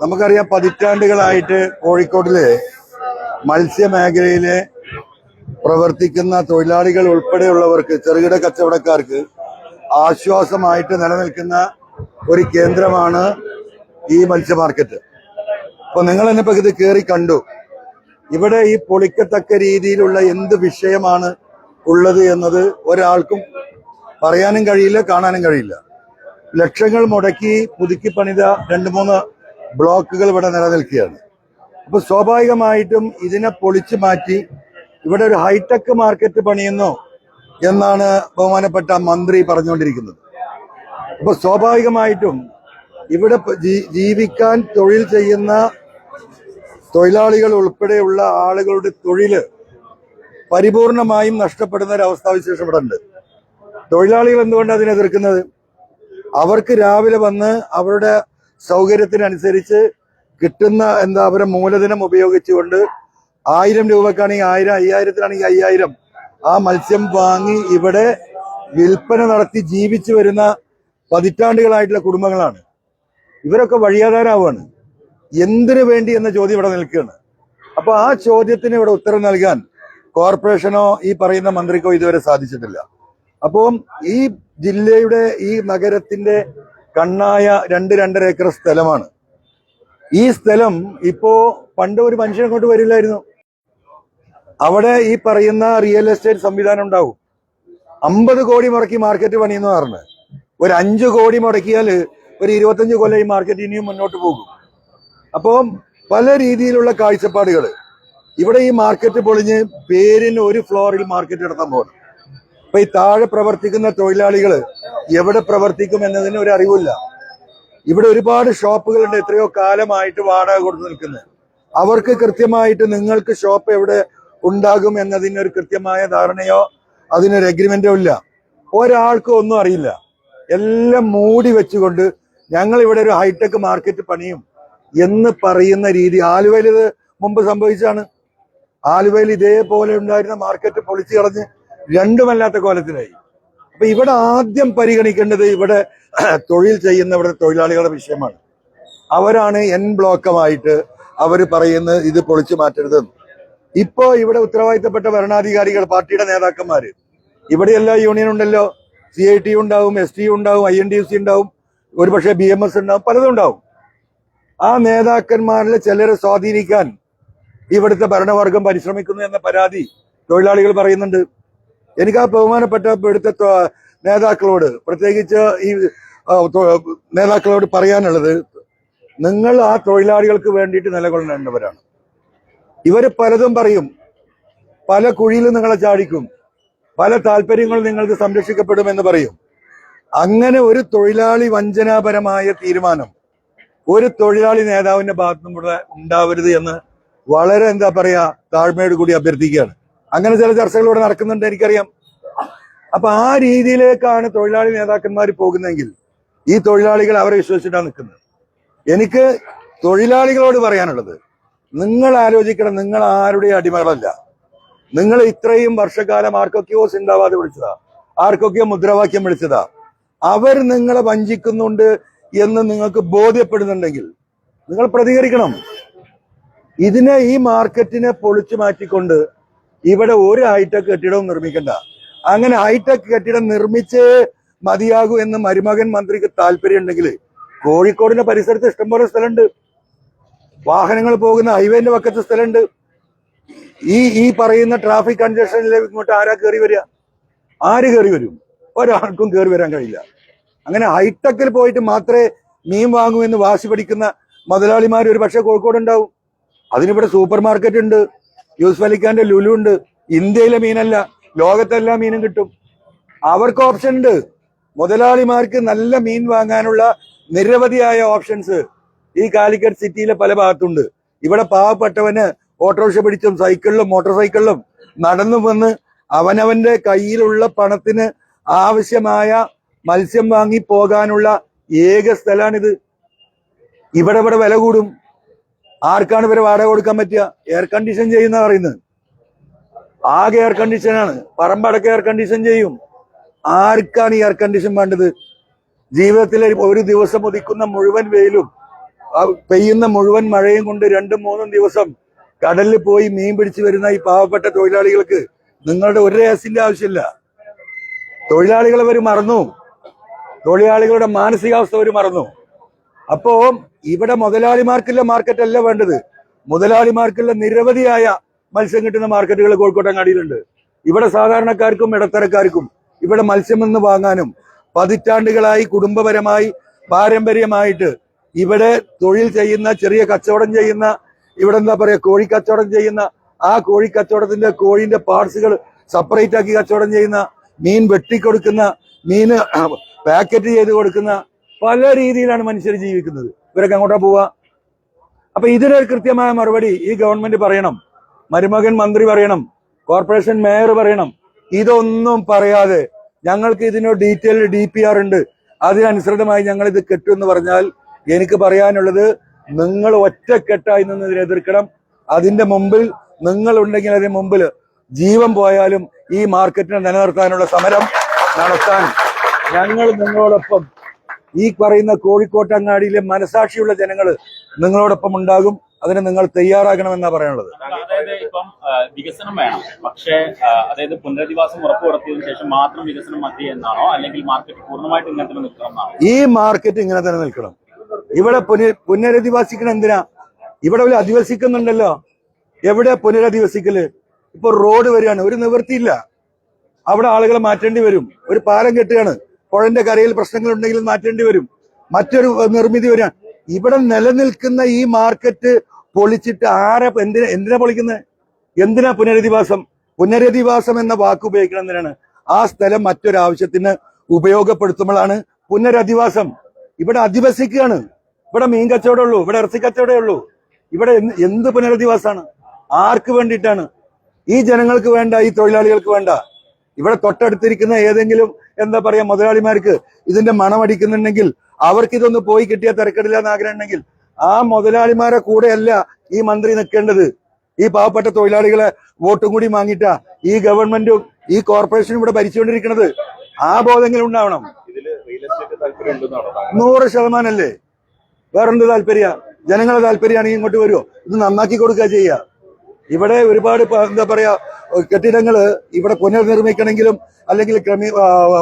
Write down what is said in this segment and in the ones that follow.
നമുക്കറിയാം പതിറ്റാണ്ടുകളായിട്ട് കോഴിക്കോടിലെ മത്സ്യമേഖലയിലെ പ്രവർത്തിക്കുന്ന തൊഴിലാളികൾ ഉൾപ്പെടെയുള്ളവർക്ക് ചെറുകിട കച്ചവടക്കാർക്ക് ആശ്വാസമായിട്ട് നിലനിൽക്കുന്ന ഒരു കേന്ദ്രമാണ് ഈ മത്സ്യ മാർക്കറ്റ് അപ്പൊ നിങ്ങൾ എന്നെ ഇപ്പൊ ഇത് കയറി കണ്ടു. ഇവിടെ ഈ പൊളിക്കത്തക്ക രീതിയിലുള്ള എന്ത് വിഷയമാണ് ഉള്ളത് എന്നത് ഒരാൾക്കും പറയാനും കഴിയില്ല കാണാനും കഴിയില്ല. ലക്ഷങ്ങൾ മുടക്കി പുതുക്കി പണിത രണ്ട് മൂന്ന് ബ്ലോക്കുകൾ ഇവിടെ നിലനിൽക്കുകയാണ്. അപ്പൊ സ്വാഭാവികമായിട്ടും ഇതിനെ പൊളിച്ചു മാറ്റി ഇവിടെ ഒരു ഹൈടെക് മാർക്കറ്റ് പണിയുന്നു എന്നാണ് ബഹുമാനപ്പെട്ട മന്ത്രി പറഞ്ഞുകൊണ്ടിരിക്കുന്നത്. അപ്പൊ സ്വാഭാവികമായിട്ടും ഇവിടെ ജീവിക്കാൻ തൊഴിൽ ചെയ്യുന്ന തൊഴിലാളികൾ ഉൾപ്പെടെയുള്ള ആളുകളുടെ തൊഴിൽ പരിപൂർണമായും നഷ്ടപ്പെടുന്ന ഒരു അവസ്ഥാവിശേഷം ഇവിടെ ഉണ്ട്. തൊഴിലാളികൾ എന്തുകൊണ്ടാണ് അതിനെ എതിർക്കുന്നത്? അവർക്ക് രാവിലെ വന്ന് അവരുടെ സൗകര്യത്തിനനുസരിച്ച് കിട്ടുന്ന എന്താ പറയുക മൂലധനം ഉപയോഗിച്ചുകൊണ്ട് ആയിരം രൂപക്കാണെങ്കിൽ ആയിരം അയ്യായിരത്തിനാണെങ്കിൽ അയ്യായിരം. ആ മത്സ്യം വാങ്ങി ഇവിടെ വിൽപ്പന നടത്തി ജീവിച്ചു വരുന്ന പതിറ്റാണ്ടുകളായിട്ടുള്ള കുടുംബങ്ങളാണ്. ഇവരൊക്കെ വഴിയാധാരാവാണ് എന്തിനു വേണ്ടി എന്ന ചോദ്യം ഇവിടെ നിൽക്കുകയാണ്. അപ്പൊ ആ ചോദ്യത്തിന് ഇവിടെ ഉത്തരം നൽകാൻ കോർപ്പറേഷനോ ഈ പറയുന്ന മന്ത്രിക്കോ ഇതുവരെ സാധിച്ചിട്ടില്ല. അപ്പം ഈ ജില്ലയുടെ ഈ നഗരത്തിന്റെ കണ്ണായ രണ്ട് രണ്ടര ഏക്കർ സ്ഥലമാണ്. ഈ സ്ഥലം ഇപ്പോ പണ്ട് ഒരു മനുഷ്യനെ കൊണ്ട് വരില്ലായിരുന്നു. അവിടെ ഈ പറയുന്ന റിയൽ എസ്റ്റേറ്റ് സംവിധാനം ഉണ്ടാവും. അമ്പത് കോടി മുടക്കി മാർക്കറ്റ് പണിയെന്ന് പറഞ്ഞ്. ഒരു അഞ്ചു കോടി മുടക്കിയാൽ ഒരു ഇരുപത്തഞ്ച് കൊല്ലം ഈ മാർക്കറ്റ് ഇനിയും മുന്നോട്ട് പോകും. അപ്പം പല രീതിയിലുള്ള കാഴ്ചപ്പാടുകൾ. ഇവിടെ ഈ മാർക്കറ്റ് പൊളിഞ്ഞ് പേരിന് ഒരു ഫ്ലോറിൽ മാർക്കറ്റ് നടത്താൻ പോകണം അപ്പൊ ഈ താഴെ പ്രവർത്തിക്കുന്ന തൊഴിലാളികൾ എവിടെ പ്രവർത്തിക്കും എന്നതിന് ഒരു അറിവില്ല. ഇവിടെ ഒരുപാട് ഷോപ്പുകളുണ്ട്. എത്രയോ കാലമായിട്ട് വാടക കൊടുത്ത് നിൽക്കുന്നത് അവർക്ക് കൃത്യമായിട്ട് നിങ്ങൾക്ക് ഷോപ്പ് എവിടെ ഉണ്ടാകും എന്നതിന് ഒരു കൃത്യമായ ധാരണയോ അതിനൊരു അഗ്രിമെന്റോ ഇല്ല. ഒരാൾക്കും ഒന്നും അറിയില്ല. എല്ലാം മൂടി വെച്ചുകൊണ്ട് ഞങ്ങൾ ഇവിടെ ഒരു ഹൈടെക് മാർക്കറ്റ് പണിയും എന്ന് പറയുന്ന രീതി. ആലുവയിൽ മുമ്പ് സംഭവിച്ചാണ് ആലുവയിൽ ഇതേപോലെ ഉണ്ടായിരുന്ന മാർക്കറ്റ് പൊളിച്ചു കളഞ്ഞ് രണ്ടുമല്ലാത്ത കോലത്തിലായി. അപ്പൊ ഇവിടെ ആദ്യം പരിഗണിക്കേണ്ടത് ഇവിടെ തൊഴിൽ ചെയ്യുന്ന ഇവിടെ തൊഴിലാളികളുടെ വിഷയമാണ്. അവരാണ് എൻ ബ്ലോക്കമായിട്ട് അവർ പറയുന്നത് ഇത് പൊളിച്ചു മാറ്റരുതെന്ന് ഇപ്പോ ഇവിടെ ഉത്തരവാദിത്തപ്പെട്ട ഭരണാധികാരികൾ പാർട്ടിയുടെ നേതാക്കന്മാര്. ഇവിടെ എല്ലാ യൂണിയൻ ഉണ്ടല്ലോ. സി ഐ ടി ഉണ്ടാവും എസ് ടി ഉണ്ടാവും ഐ എൻ ഡി സി ഉണ്ടാവും ഒരുപക്ഷെ ബി എം എസ് ഉണ്ടാവും പലതും ഉണ്ടാവും. ആ നേതാക്കന്മാരിൽ ചിലരെ സ്വാധീനിക്കാൻ ഇവിടുത്തെ ഭരണവർഗം പരിശ്രമിക്കുന്നു എന്ന പരാതി തൊഴിലാളികൾ പറയുന്നുണ്ട്. എനിക്ക് ആ ബഹുമാനപ്പെട്ട ഇവിടുത്തെ നേതാക്കളോട് പ്രത്യേകിച്ച് ഈ നേതാക്കളോട് പറയാനുള്ളത് നിങ്ങൾ ആ തൊഴിലാളികൾക്ക് വേണ്ടിയിട്ട് നിലകൊള്ളേണ്ടവരാണ്. ഇവർ പലതും പറയും. പല കുഴിയിലും നിങ്ങളെ ചാടിക്കും. പല താല്പര്യങ്ങളും നിങ്ങൾക്ക് സംരക്ഷിക്കപ്പെടുമെന്ന് പറയും. അങ്ങനെ ഒരു തൊഴിലാളി വഞ്ചനാപരമായ തീരുമാനം ഒരു തൊഴിലാളി നേതാവിന്റെ ഭാഗത്തുനിന്നുള്ള ഉണ്ടാവരുത് എന്ന് വളരെ എന്താ പറയാ താഴ്മയോട് കൂടി അഭ്യർത്ഥിക്കുകയാണ്. അങ്ങനെ ചില ചർച്ചകൾ ഇവിടെ നടക്കുന്നുണ്ട് എനിക്കറിയാം. അപ്പൊ ആ രീതിയിലേക്കാണ് തൊഴിലാളി നേതാക്കന്മാർ പോകുന്നതെങ്കിൽ ഈ തൊഴിലാളികൾ അവരെ വിശ്വസിച്ചിട്ടാണ് നിൽക്കുന്നത്. എനിക്ക് തൊഴിലാളികളോട് പറയാനുള്ളത് നിങ്ങൾ ആലോചിക്കണം നിങ്ങൾ ആരുടെ അടിമകളല്ല. നിങ്ങൾ ഇത്രയും വർഷക്കാലം ആർക്കൊക്കെയോ സിന്ദാബാദ് വിളിച്ചതാ ആർക്കൊക്കെയോ മുദ്രാവാക്യം വിളിച്ചതാ. അവർ നിങ്ങളെ വഞ്ചിക്കുന്നുണ്ട് എന്ന് നിങ്ങൾക്ക് ബോധ്യപ്പെടുന്നുണ്ടെങ്കിൽ നിങ്ങൾ പ്രതികരിക്കണം. ഇതിനെ ഈ മാർക്കറ്റിനെ പൊളിച്ചു മാറ്റിക്കൊണ്ട് ഇവിടെ ഒരു ഹൈടെക് കെട്ടിടവും നിർമ്മിക്കണ്ട. അങ്ങനെ ഹൈടെക് കെട്ടിടം നിർമ്മിച്ച് മതിയാകൂ എന്ന് മരുമകൻ മന്ത്രിക്ക് താല്പര്യം ഉണ്ടെങ്കിൽ കോഴിക്കോടിന്റെ പരിസരത്ത് ഇഷ്ടംപോലെ സ്ഥലമുണ്ട്. വാഹനങ്ങൾ പോകുന്ന ഹൈവേന്റെ പക്കത്ത് സ്ഥലമുണ്ട്. ഈ ഈ പറയുന്ന ട്രാഫിക് കൺജക്ഷനിലേക്ക് ഇങ്ങോട്ട് ആരാ കയറി വരിക? ആര് കയറി വരും? ഒരാൾക്കും കയറി വരാൻ കഴിയില്ല. അങ്ങനെ ഹൈടെക്കിൽ പോയിട്ട് മാത്രമേ മീൻ വാങ്ങൂ എന്ന് വാശി പിടിക്കുന്ന മുതലാളിമാർ ഒരു പക്ഷേ കോഴിക്കോട് ഉണ്ടാവും അതിനിവിടെ സൂപ്പർ മാർക്കറ്റ് ഉണ്ട്. യൂസ് അലിഖാന്റെ ലുലു ഉണ്ട്. ഇന്ത്യയിലെ മീനല്ല ലോകത്തെല്ലാ മീനും കിട്ടും. അവർക്ക് ഓപ്ഷൻ ഉണ്ട്. മുതലാളിമാർക്ക് നല്ല മീൻ വാങ്ങാനുള്ള നിരവധിയായ ഓപ്ഷൻസ് ഈ കാലിക്കറ്റ് സിറ്റിയിലെ പല ഭാഗത്തുണ്ട്. ഇവിടെ പാവപ്പെട്ടവന് ഓട്ടോറിക്ഷ പിടിച്ചും സൈക്കിളിലും മോട്ടോർ സൈക്കിളിലും നടന്നു വന്ന് അവനവന്റെ കയ്യിലുള്ള പണത്തിന് ആവശ്യമായ മത്സ്യം വാങ്ങി പോകാനുള്ള ഏക സ്ഥലമാണിത് ഇവിടെ ഇവിടെ വില കൂടും. ആർക്കാണ് ഇവരെ വാടക കൊടുക്കാൻ പറ്റുക? എയർ കണ്ടീഷൻ ചെയ്യുന്ന പറയുന്നത്. ആകെ എയർ കണ്ടീഷനാണ് പറമ്പടക്ക് എയർ കണ്ടീഷൻ ചെയ്യും. ആർക്കാണ് ഈ എയർ കണ്ടീഷൻ വേണ്ടത്? ജീവിതത്തിലെ ഒരു ദിവസം ഉദിക്കുന്ന മുഴുവൻ വെയിലും പെയ്യുന്ന മുഴുവൻ മഴയും കൊണ്ട് രണ്ടും മൂന്നും ദിവസം കടലിൽ പോയി മീൻ പിടിച്ചു വരുന്ന ഈ പാവപ്പെട്ട തൊഴിലാളികൾക്ക് നിങ്ങളുടെ ഒരു രഹസ്യന്റെ ആവശ്യമില്ല. തൊഴിലാളികൾ അവർ മറന്നു. തൊഴിലാളികളുടെ മാനസികാവസ്ഥ അവർ മറന്നു. അപ്പോ ഇവിടെ മുതലാളിമാർക്കുള്ള മാർക്കറ്റ് അല്ല വേണ്ടത്. മുതലാളിമാർക്കുള്ള നിരവധിയായ മത്സ്യം കിട്ടുന്ന മാർക്കറ്റുകൾ കോഴിക്കോട്ടങ്ങാടിയിലുണ്ട് ഇവിടെ സാധാരണക്കാർക്കും ഇടത്തരക്കാർക്കും ഇവിടെ മത്സ്യം എന്ന് വാങ്ങാനും പതിറ്റാണ്ടുകളായി കുടുംബപരമായി പാരമ്പര്യമായിട്ട് ഇവിടെ തൊഴിൽ ചെയ്യുന്ന ചെറിയ കച്ചവടം ചെയ്യുന്ന ഇവിടെ എന്താ പറയാ കോഴി കച്ചവടം ചെയ്യുന്ന ആ കോഴി കച്ചവടത്തിന്റെ കോഴിന്റെ പാർട്സുകൾ സെപ്പറേറ്റ് ആക്കി കച്ചവടം ചെയ്യുന്ന മീൻ വെട്ടിക്കൊടുക്കുന്ന മീന് പാക്കറ്റ് ചെയ്ത് കൊടുക്കുന്ന പല രീതിയിലാണ് മനുഷ്യർ ജീവിക്കുന്നത്. ഇവരൊക്കെ അങ്ങോട്ടാ പോവാ? അപ്പൊ ഇതിനൊരു കൃത്യമായ മറുപടി ഈ ഗവൺമെന്റ് പറയണം. മരുമകൻ മന്ത്രി പറയണം. കോർപ്പറേഷൻ മേയർ പറയണം. ഇതൊന്നും പറയാതെ ഞങ്ങൾക്ക് ഇതിന് ഡീറ്റെയിൽ ഡി പി ആർ ഉണ്ട്. അതിനനുസൃതമായി ഞങ്ങൾ ഇത് കെട്ടുമെന്ന് പറഞ്ഞാൽ എനിക്ക് പറയാനുള്ളത് നിങ്ങൾ ഒറ്റക്കെട്ടായി നിന്ന് ഇതിനെ എതിർക്കണം. അതിന്റെ മുമ്പിൽ നിങ്ങൾ ഉണ്ടെങ്കിൽ അതിന് മുമ്പിൽ ജീവൻ പോയാലും ഈ മാർക്കറ്റിനെ നിലനിർത്താനുള്ള സമരം നടത്താൻ ഞങ്ങൾ നിങ്ങളോടൊപ്പം ഈ പറയുന്ന കോഴിക്കോട്ടങ്ങാടിയിലെ മനസാക്ഷിയുള്ള ജനങ്ങൾ നിങ്ങളോടൊപ്പം ഉണ്ടാകും. അതിന് നിങ്ങൾ തയ്യാറാകണമെന്നാണ് പറയാനുള്ളത്. അതായത് ഇപ്പം വികസനം വേണം. പക്ഷേ അതായത് പുനരധിവാസം ഉറപ്പുവരുത്തിയതിനു ശേഷം മാത്രം വികസനം മതി എന്നാണോ? അല്ലെങ്കിൽ മാർക്കറ്റ് പൂർണമായിട്ട് ഇങ്ങനെ തന്നെ നിൽക്കണം ഈ മാർക്കറ്റ് ഇങ്ങനെ തന്നെ നിൽക്കണം. ഇവിടെ പുന പുനരധിവാസിക്കണം എന്തിനാ? ഇവിടെ ഒരു അധിവസിക്കുന്നുണ്ടല്ലോ. എവിടെ പുനരധിവസിക്കൽ? ഇപ്പൊ റോഡ് വരികയാണ്. ഒരു നിവൃത്തിയില്ല. അവിടെ ആളുകളെ മാറ്റേണ്ടി വരും. ഒരു പാലം കെട്ടുകയാണ്. പുഴന്റെ കരയിൽ പ്രശ്നങ്ങൾ ഉണ്ടെങ്കിൽ മാറ്റേണ്ടി വരും. മറ്റൊരു നിർമ്മിതി വരിക. ഇവിടെ നിലനിൽക്കുന്ന ഈ മാർക്കറ്റ് പൊളിച്ചിട്ട് ആരെ എന്തിനാ എന്തിനാ പൊളിക്കുന്നത്? എന്തിനാ പുനരധിവാസം? പുനരധിവാസം എന്ന വാക്ക് ഉപയോഗിക്കണം എന്തിനാണ് ആ സ്ഥലം മറ്റൊരാവശ്യത്തിന് ഉപയോഗപ്പെടുത്തുമ്പോഴാണ് പുനരധിവാസം. ഇവിടെ അധിവസിക്കുകയാണ്. ഇവിടെ മീൻ കച്ചവടമേ ഉള്ളൂ. ഇവിടെ ഇറച്ചി കച്ചവടമേ ഉള്ളൂ. ഇവിടെ എന്ത് പുനരധിവാസമാണ്? ആർക്ക് വേണ്ടിയിട്ടാണ്? ഈ ജനങ്ങൾക്ക് വേണ്ട ഈ തൊഴിലാളികൾക്ക് വേണ്ട. ഇവിടെ തൊട്ടടുത്തിരിക്കുന്ന ഏതെങ്കിലും എന്താ പറയാ മുതലാളിമാർക്ക് ഇതിന്റെ മണമടിക്കുന്നുണ്ടെങ്കിൽ അവർക്ക് ഇതൊന്ന് പോയി കിട്ടിയ തിരക്കിടില്ല എന്ന് ആഗ്രഹമുണ്ടെങ്കിൽ ആ മുതലാളിമാരെ കൂടെയല്ല ഈ മന്ത്രി നിൽക്കേണ്ടത്. ഈ പാവപ്പെട്ട തൊഴിലാളികളെ വോട്ടും കൂടി വാങ്ങിയിട്ടാ ഈ ഗവൺമെന്റും ഈ കോർപ്പറേഷനും ഇവിടെ ഭരിച്ചുകൊണ്ടിരിക്കുന്നത്. ആ ബോധെങ്കിലും ഉണ്ടാവണം. നൂറ് ശതമാനല്ലേ? വേറെന്ത് താല്പര്യ? ജനങ്ങളെ താല്പര്യമാണെങ്കിൽ ഇങ്ങോട്ട് വരുമോ ഇത് നന്നാക്കി കൊടുക്കുക ചെയ്യുക ഇവിടെ ഒരുപാട് എന്താ പറയാ കെട്ടിടങ്ങൾ ഇവിടെ പുനർനിർമ്മിക്കണമെങ്കിലും അല്ലെങ്കിൽ ക്രമീ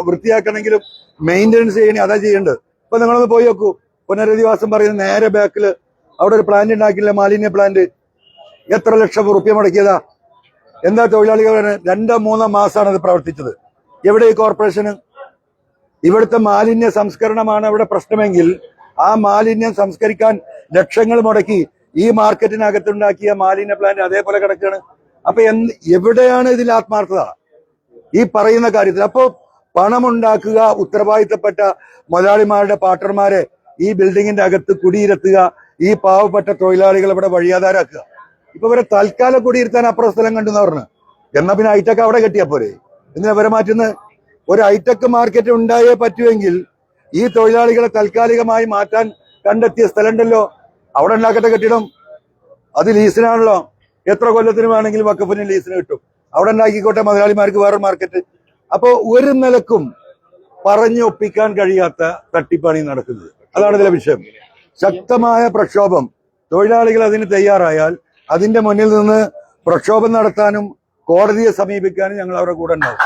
വൃത്തിയാക്കണമെങ്കിലും മെയിന്റനൻസ് ചെയ്യണേ അതാ ചെയ്യേണ്ടത്. ഇപ്പൊ നിങ്ങളൊന്ന് പോയി നോക്കൂ. പുനരധിവാസം പറയുന്ന നേരെ ബാക്കിൽ അവിടെ ഒരു പ്ലാന്റ് ഉണ്ടാക്കില്ല മാലിന്യ പ്ലാന്റ് എത്ര ലക്ഷം റുപ്യ മുടക്കിയതാ. എന്താ തൊഴിലാളികൾ? രണ്ടോ മൂന്നോ മാസമാണ് അത് പ്രവർത്തിച്ചത്. എവിടെ ഈ കോർപ്പറേഷന് ഇവിടുത്തെ മാലിന്യ സംസ്കരണമാണ് അവിടെ പ്രശ്നമെങ്കിൽ ആ മാലിന്യം സംസ്കരിക്കാൻ ലക്ഷങ്ങൾ മുടക്കി ഈ മാർക്കറ്റിനകത്തുണ്ടാക്കിയ മാലിന്യ പ്ലാന്റ് അതേപോലെ കിടക്കുകയാണ് അപ്പൊ എവിടെയാണ് ഇതിൽ ആത്മാർത്ഥത? ഈ പറയുന്ന കാര്യത്തിൽ. അപ്പൊ പണമുണ്ടാക്കുക ഉത്തരവാദിത്തപ്പെട്ട മുതലാളിമാരുടെ പാട്ടർമാരെ ഈ ബിൽഡിങ്ങിന്റെ അകത്ത് കുടിയിരുത്തുക ഈ പാവപ്പെട്ട തൊഴിലാളികൾ ഇവിടെ വഴിയാധാരാക്കുക ഇപ്പൊ ഇവരെ തൽക്കാലം കുടിയിരുത്താൻ അപ്പുറം സ്ഥലം കണ്ടെന്ന് പറഞ്ഞു. എന്നാ പിന്നെ ഹൈടെക് അവിടെ കെട്ടിയാ പോരെ? എന്തിനാ ഇവരെ മാറ്റുന്ന? ഒരു ഹൈടെക് മാർക്കറ്റ് ഉണ്ടായേ പറ്റുമെങ്കിൽ ഈ തൊഴിലാളികളെ തൽക്കാലികമായി മാറ്റാൻ കണ്ടെത്തിയ സ്ഥലം ഉണ്ടല്ലോ അവിടെ ഉണ്ടാക്കട്ടെ കെട്ടിടം. അത് ലീസിനാണല്ലോ. എത്ര കൊല്ലത്തിന് വേണമെങ്കിലും വക്കഫിന് ലീസിന് കിട്ടും. അവിടെ ഉണ്ടാക്കിക്കോട്ടെ മുതലാളിമാർക്ക് വേറെ മാർക്കറ്റ് അപ്പോ ഒരു നിലക്കും പറഞ്ഞു ഒപ്പിക്കാൻ കഴിയാത്ത തട്ടിപ്പാണ് നടക്കുന്നത്. അതാണ് ഇതിലെ വിഷയം. ശക്തമായ പ്രക്ഷോഭം. തൊഴിലാളികൾ അതിന് തയ്യാറായാൽ അതിന്റെ മുന്നിൽ നിന്ന് പ്രക്ഷോഭം നടത്താനും കോടതിയെ സമീപിക്കാനും ഞങ്ങൾ അവരുടെ കൂടെ ഉണ്ടാവും.